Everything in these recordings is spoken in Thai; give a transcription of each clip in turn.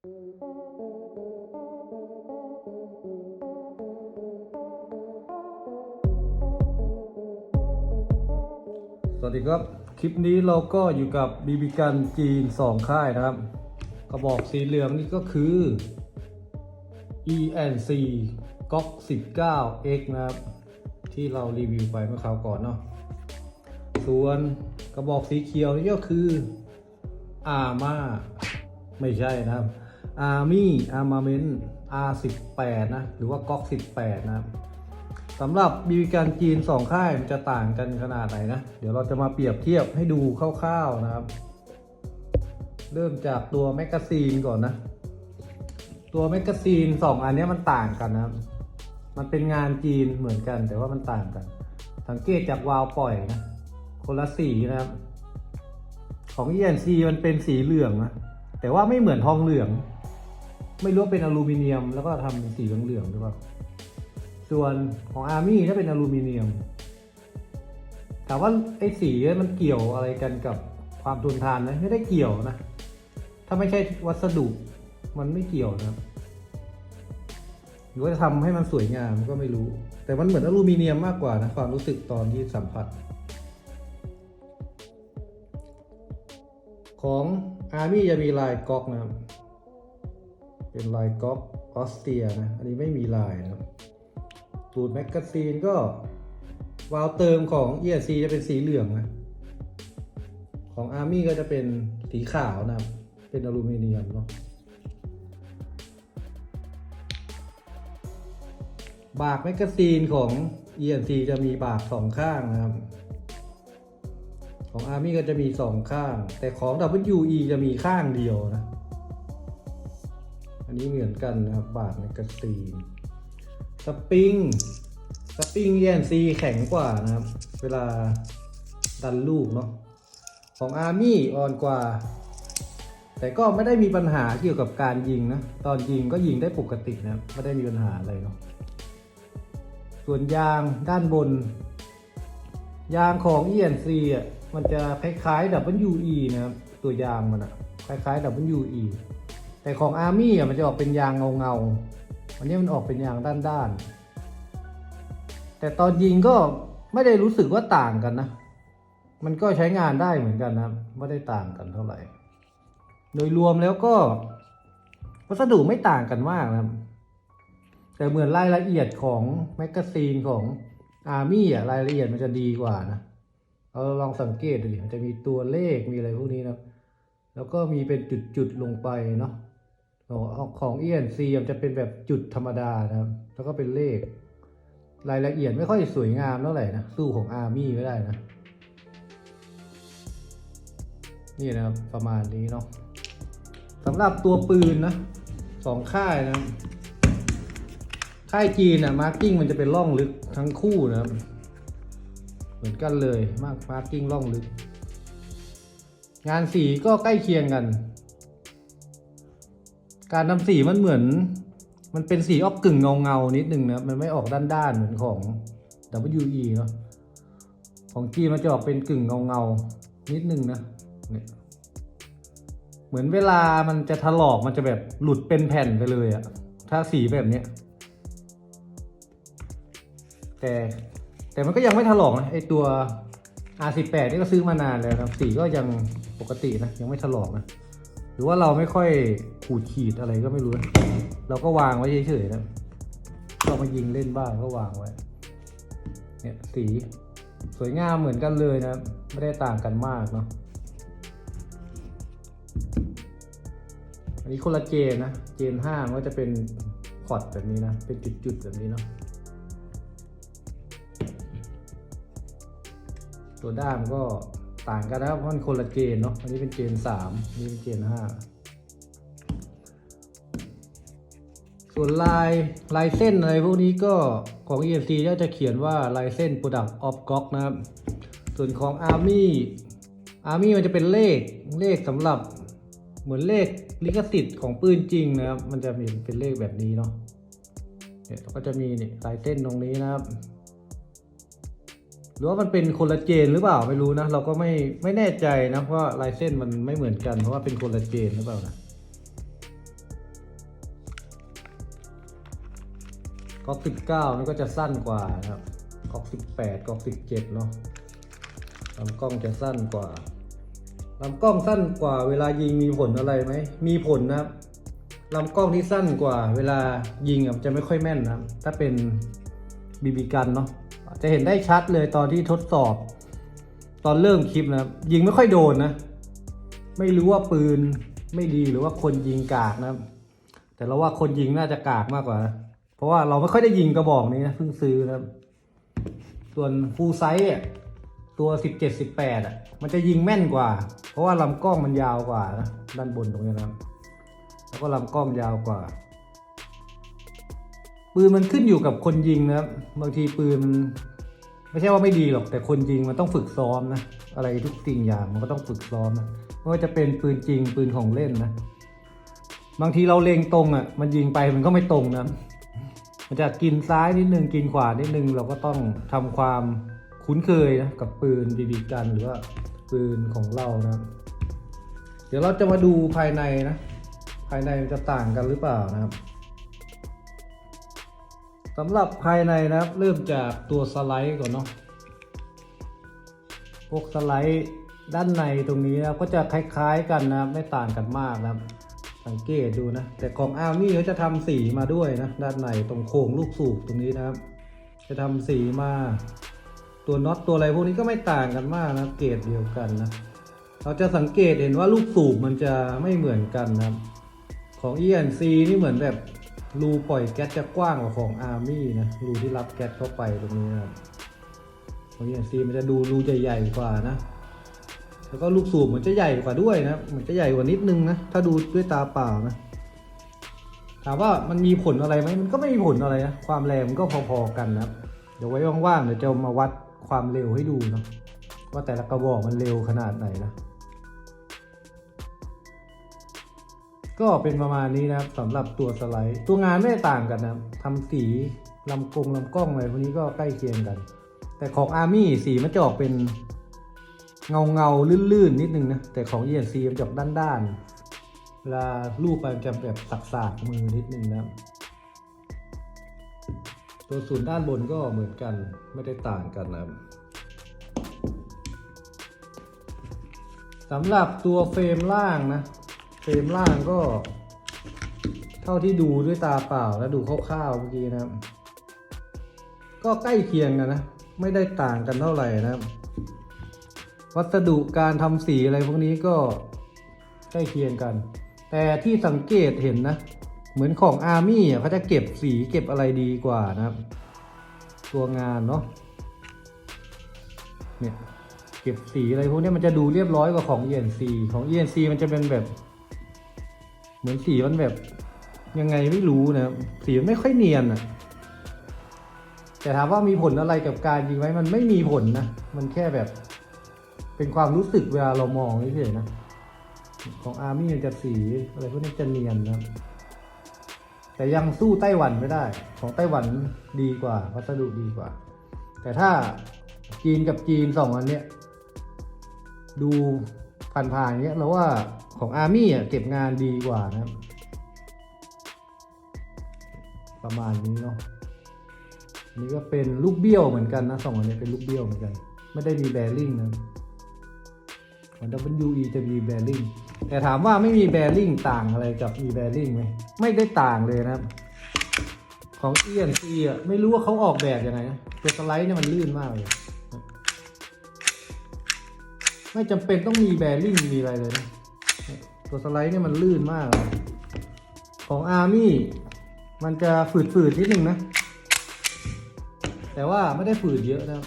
สวัสดีครับ คลิปนี้เราก็อยู่กับบีบีกันจีน 2 ค่ายนะครับ กระบอกสีเหลืองนี่ก็คือ ENC GOG 19X นะครับ ที่เรารีวิวไปเมื่อคราวก่อนเนาะส่วนกระบอกสีเขียวนี่ก็คือ ARMA ไม่ใช่นะครับ Army Armament R18 นะ หรือว่า GOG 18 นะครับสำหรับบีบีกันจีน 2 ค่ายมันจะต่างกันขนาดไหนนะ เดี๋ยวเราจะมาเปรียบเทียบให้ดูคร่าวๆนะครับ เริ่มจากตัวแมกกาซีนก่อนนะ ตัวแมกกาซีน 2 อันนี้มันต่างกันนะมันเป็นงานจีนเหมือนกัน แต่ว่ามันต่างกัน สังเกตจากวาล์วปล่อยนะคนละสีนะครับ ของ ENC มันเป็นสีเหลืองนะแต่ว่าไม่เหมือนทองเหลือง ไม่รู้เป็นอลูมิเนียม แล้วก็ทำเป็นสีเหลืองๆหรือเปล่าส่วนของอาร์มี่ถ้าเป็นอลูมิเนียมถามว่าไอ้สีมันเกี่ยวอะไรกันกับความทนทานไหมไม่ได้เกี่ยวนะ ถ้าไม่ใช่วัสดุมันไม่เกี่ยวนะครับหรือว่าจะทำให้มันสวยงามก็ไม่รู้ แต่มันเหมือนอลูมิเนียมมากกว่านะความรู้สึกตอนที่สัมผัส ของอาร์มี่จะมีลายก๊อกนะครับ เป็นลายก๊อกออสเตียนะ อันนี้ไม่มีลายนะครับตูดแมกกาซีนก็วาล์วเติมของ ESC จะเป็นสีเหลืองนะ ของ Army ก็จะเป็นสีขาวนะ เป็นอลูมิเนียมเนาะบากแมกกาซีนของ ENC จะมีบากสองข้างนะครับ ของ Army ก็จะมีสองข้าง แต่ของ WE จะมีข้างเดียวนะ อันนี้เหมือนกันนะครับ บากแมกกาซีนสปริง สปริง ENC แข็งกว่านะครับ เวลาดันลูกเนาะ ของอาร์มี่อ่อนกว่า แต่ก็ไม่ได้มีปัญหาเกี่ยวกับการยิงนะ ตอนยิงก็ยิงได้ปกตินะ ไม่ได้มีปัญหาอะไรเนาะ ส่วนยางด้านบน ยางของ ENC อะ มันจะคล้ายๆ WE นะครับ ตัวยางมันอะคล้ายๆ WE แต่ของ Army อะมันจะออกเป็นยางเงาๆอันนี้มันออกเป็นยางด้านๆแต่ตอนยิงก็ไม่ได้รู้สึกว่าต่างกันนะ มันก็ใช้งานได้เหมือนกันนะไม่ได้ต่างกันเท่าไหร่ โดยรวมแล้วก็ วัสดุไม่ต่างกันมากนะแต่เหมือนรายละเอียดของแมกกาซีนของอาร์มี่อะรายละเอียดมันจะดีกว่านะเราลองสังเกตดูดิมันจะมีตัวเลขมีอะไรพวกนี้นะ แล้วก็มีเป็นจุดๆลงไปเนาะ ของของ ENC มันจะเป็นแบบจุดธรรมดานะครับ แล้วก็เป็นเลข รายละเอียดไม่ค่อยสวยงามเท่าไหร่นะ สู้ของ Army ไม่ได้นะ นี่นะครับ ประมาณนี้เนาะสำหรับตัวปืนนะสองค่ายนะ ค่ายจีนนะมาร์กิ้งมันจะเป็นร่องลึกทั้งคู่นะครับ เหมือนกันเลยมากมาร์กิ้งร่องลึก งานสีก็ใกล้เคียงกัน การทำสีมันเหมือน มันเป็นสีออกกึ่งเงาเงานิดนึงนะ มันไม่ออกด้านด้านเหมือนของ WE เนาะ ของจีมันจะออกเป็นกึ่งเงาเงานิดนึงนะเนี่ยเหมือนเวลามันจะถลอกมันจะแบบหลุดเป็นแผ่นไปเลยอะถ้าสีแบบเนี้ยแต่แต่มันก็ยังไม่ถลอกนะไอตัว R18 นี่ก็ซื้อมานานแล้วครับสีก็ยังปกตินะยังไม่ถลอกนะ หรือว่าเราไม่ค่อย ขูดขีดอะไรก็ไม่รู้นะเราก็วางไว้เฉยๆนะก็มายิงเล่นบ้างก็วางไว้ เนี่ยสีสวยงามเหมือนกันเลยนะ ไม่ได้ต่างกันมากเนาะ อันนี้คนละเจนนะ เจนห้ามันก็จะเป็นพอร์ตแบบนี้นะ เป็นจุดๆแบบนี้เนาะ ตัวด้ามก็ต่างกันนะเพราะมันคนละเจนเนาะ อันนี้เป็นเจนสามอันนี้เป็นเจนห้า ส่วนลายลายเส้นอะไรพวกนี้ก็ของ EMC ก็จะเขียนว่าลายเส้น Product of GOG นะครับ ส่วนของ Army Army มันจะเป็นเลขเลขสำหรับเหมือนเลขลิขสิทธิ์ของปืนจริงนะครับ มันจะมีเป็นเลขแบบนี้เนาะเนี่ยก็จะมีนี่ลายเส้นตรงนี้นะครับ หรือว่ามันเป็นคนละเจนหรือเปล่าไม่รู้นะ เราก็ไม่ไม่แน่ใจนะเพราะว่าลายเส้นมันไม่เหมือนกันเพราะว่าเป็นคนละเจนหรือเปล่านะ ก๊อกสิบเก้านี่ก็จะสั้นกว่านะครับก๊อกสิบแปดก๊อกสิบเจ็ดเนาะลำกล้องจะสั้นกว่าลำกล้องสั้นกว่า เวลายิงมีผลอะไรไหมมีผลนะครับลำกล้องที่สั้นกว่า เวลายิงจะไม่ค่อยแม่นนะถ้าเป็นบีบีกันเนาะจะเห็นได้ชัดเลยตอนที่ทดสอบ ตอนเริ่มคลิปนะยิงไม่ค่อยโดนนะ ไม่รู้ว่าปืนไม่ดีหรือว่าคนยิงกากนะ แต่เราว่าคนยิงน่าจะกากมากกว่านะ เพราะว่าเราไม่ค่อยได้ยิงกระบอกนี้นะเพิ่งซื้อนะครับส่วนฟูไซส์ตัวสิบเจ็ดสิบแปดอะ มันจะยิงแม่นกว่า เพราะว่าลำกล้องมันยาวกว่านะด้านบนตรงนี้นะแล้วก็ลำกล้องยาวกว่า ปืนมันขึ้นอยู่กับคนยิงนะครับบางทีปืนมันไม่ใช่ว่าไม่ดีหรอกแต่คนยิงมันต้องฝึกซ้อมนะอะไรทุกสิ่งอย่างมันก็ต้องฝึกซ้อมนะไม่ว่าจะเป็นปืนจริงปืนของเล่นนะ บางทีเราเล็งตรงอะ มันยิงไปมันก็ไม่ตรงนะ มันจะกินซ้ายนิดนึงกินขวานิดนึงเราก็ต้องทำความคุ้นเคยนะกับปืนบีบีกันหรือว่าปืนของเรานะเดี๋ยวเราจะมาดูภายในนะ ภายในมันจะต่างกันหรือเปล่านะครับสำหรับภายในนะครับ เริ่มจากตัวสไลด์ก่อนเนาะพวกสไลด์ด้านในตรงนี้นะก็จะคล้ายๆกันนะครับไม่ต่างกันมากนะครับ สังเกตดูนะ แต่ของอาร์มี่เขาจะทำสีมาด้วยนะ ด้านในตรงโค้งลูกสูบตรงนี้นะครับ จะทำสีมาตัวน็อตตัวอะไรพวกนี้ก็ไม่ต่างกันมากนะเกรดเดียวกันนะ เราจะสังเกตเห็นว่าลูกสูบมันจะไม่เหมือนกันนะของ ENC นี่เหมือนแบบรูปล่อยแก๊สจะกว้างกว่าของ Army นะรูที่รับแก๊สเข้าไปตรงนี้นะของ ENC มันจะดูรูใหญ่ๆกว่านะ แล้วก็ลูกสูบเหมือนจะใหญ่กว่าด้วยนะเหมือนจะใหญ่กว่านิดนึงนะถ้าดูด้วยตาเปล่านะถามว่ามันมีผลอะไรไหมมันก็ไม่มีผลอะไรนะความแรงมันก็พอๆกันนะเดี๋ยวไว้ว่างๆเดี๋ยวจะมาวัดความเร็วให้ดูนะว่าแต่ละกระบอกมันเร็วขนาดไหนนะก็เป็นประมาณนี้นะครับสำหรับตัวสไลด์ ตัวงานไม่ได้ต่างกันนะทำสีลำกงลำกล้องอะไรพวกนี้ก็ใกล้เคียงกัน แต่ของ Army สีมันจะออกเป็น เงาเงาลื่นๆ นิดนึงนะ แต่ของ ENC มันจะออกด้านๆเวลาลูบไปมันจะแบบสักๆมือนิดนึงนะตัวศูนย์ด้านบนก็เหมือนกันไม่ได้ต่างกันนะสำหรับตัวเฟรมล่างนะ เฟรมล่างก็ เท่าที่ดูด้วยตาเปล่าแล้วดูคร่าวๆเมื่อกี้นะ ก็ใกล้เคียงกันนะ ไม่ได้ต่างกันเท่าไหร่นะ วัสดุการทำสีอะไรพวกนี้ก็ใกล้เคียงกัน แต่ที่สังเกตเห็นนะ เหมือนของอาร์มี่เขาจะเก็บสีเก็บอะไรดีกว่านะครับ ตัวงานเนาะเนี่ยเก็บสีอะไรพวกนี้มันจะดูเรียบร้อยกว่าของ ENC ของ ENC มันจะเป็นแบบ เหมือนสีมันแบบยังไงไม่รู้นะสีมันไม่ค่อยเนียนอะแต่ถามว่ามีผลอะไรกับการยิงไหมมันไม่มีผลนะ มันแค่แบบ เป็นความรู้สึกเวลาเรามองเฉยๆนะ ของอาร์มี่มันจะสีอะไรพวกนี้จะเนียนนะ แต่ยังสู้ไต้หวันไม่ได้ ของไต้หวันดีกว่าวัสดุดีกว่า แต่ถ้าจีนกับจีนสองอันเนี้ยดูผ่านๆเนี้ยเราว่าของอาร์มี่อะเก็บงานดีกว่านะประมาณนี้เนาะอันนี้ก็เป็นลูกเบี้ยวเหมือนกันนะสองอันนี้เป็นลูกเบี้ยวเหมือนกัน ไม่ได้มีแบริ่งนะ ของ WE จะมีแบริ่งแต่ถามว่าไม่มีแบริ่งต่างอะไรกับมีแบริ่งไหมไม่ได้ต่างเลยนะครับ ของ ENC อะไม่รู้ว่าเขาออกแบบยังไงนะตัวสไลด์เนี่ยมันลื่นมากเลย ไม่จำเป็นต้องมีแบริ่งมีอะไรเลยนะตัวสไลด์เนี่ยมันลื่นมากเลยของอาร์มี่มันจะฝืดๆนิดนึงนะ แต่ว่าไม่ได้ฝืดเยอะนะ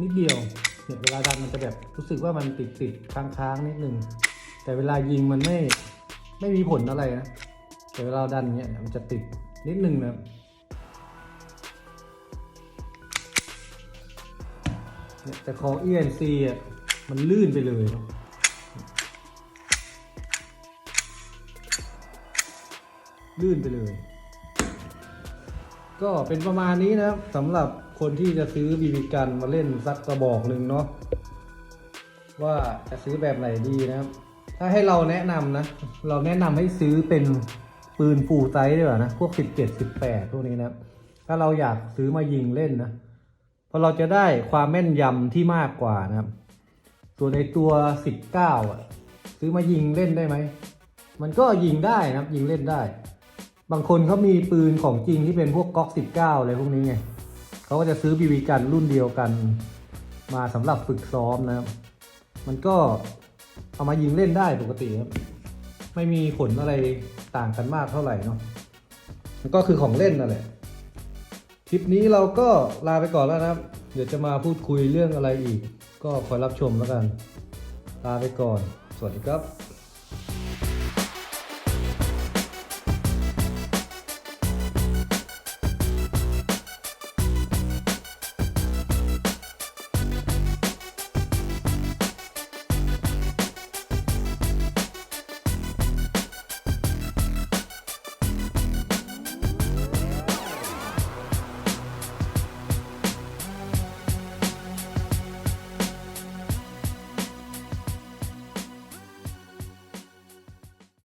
นิดเดียว เนี่ยเวลาดันมันจะแบบรู้สึกว่ามันติดติดๆค้างๆนิดนึงแต่เวลายิงมันไม่ไม่มีผลอะไรนะแต่เวลาดันเนี่ยมันจะติดนิดนึงนะเนี่ยแต่ของ ENC อะมันลื่นไปเลยเนอะลื่นไปเลย ก็เป็นประมาณนี้นะครับสำหรับ คนที่จะซื้อบีบีกันมาเล่นสักกระบอกหนึ่งเนาะว่าจะซื้อแบบไหนดีนะครับ ถ้าให้เราแนะนำนะ เราแนะนำให้ซื้อเป็นปืนฟูลไซส์ดีกว่านะ พวก 17 18 พวกนี้นะ ถ้าเราอยากซื้อมายิงเล่นนะเพราะเราจะได้ความแม่นยำที่มากกว่านะครับส่วในตัวสิบเก้าอะ ซื้อมายิงเล่นได้ไหม มันก็ยิงได้นะครับยิงเล่นได้ บางคนเขามีปืนของจริงที่เป็นพวกก๊อกสิบเก้าอะไรพวกนี้ไง เขาก็จะซื้อบีบีกันรุ่นเดียวกัน มาสำหรับฝึกซ้อมนะครับ มันก็เอามายิงเล่นได้ปกติครับไม่มีผลอะไรต่างกันมากเท่าไหร่เนาะมันก็คือของเล่นนั่นแหละคลิปนี้เราก็ลาไปก่อนแล้วนะครับ เดี๋ยวจะมาพูดคุยเรื่องอะไรอีก ก็คอยรับชมแล้วกัน ลาไปก่อน สวัสดีครับ